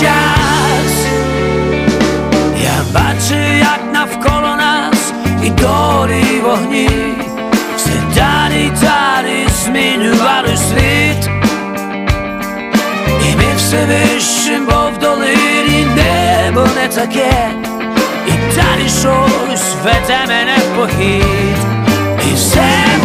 Час, я бачу, як навколо нас і долі вогні, все далі далі змінювали світ, і ми все вищим, бо в долині небо не таке, і далі щось веде мене в похід, і все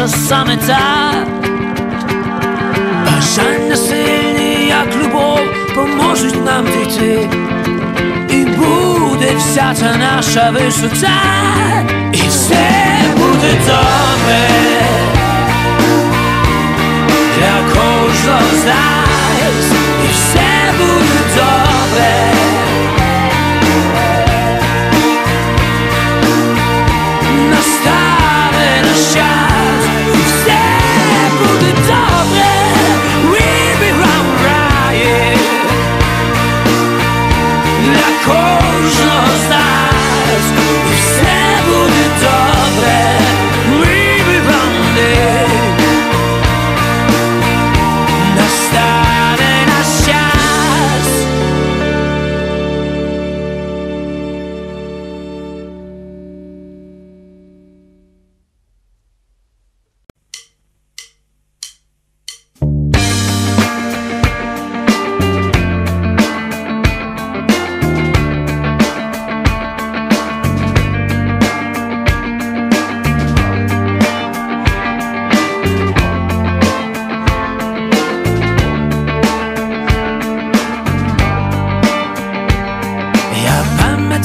наша саме та бажання сильні, як любов, поможуть нам дійти, і буде вся та наша висота, і все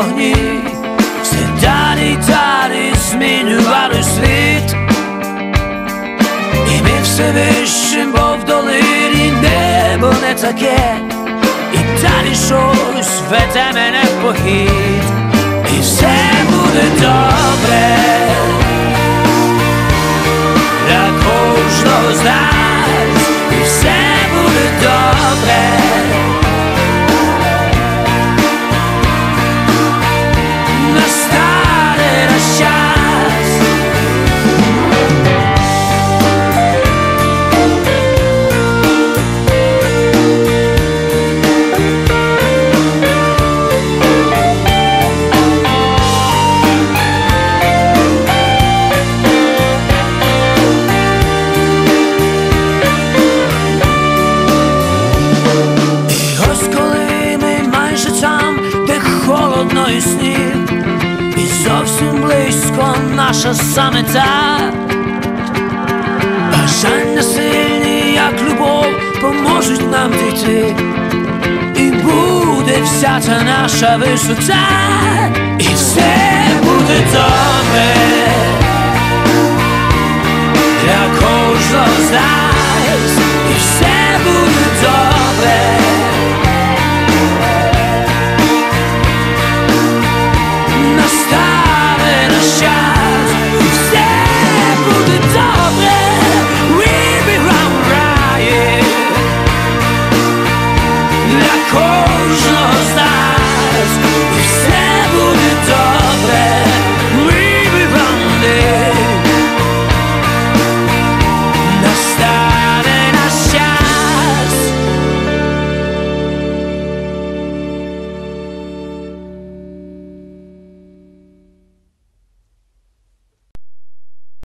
вогні, все далі далі змінювали світ, і ми все вищим, бо в долині небо не таке, і далі щось веде мене в похід, і все буде добре для кожного з холодно і і зовсім близько наша самета, бажання сильні, як любов, поможуть нам дійти, і буде вся ця наша висота, і все буде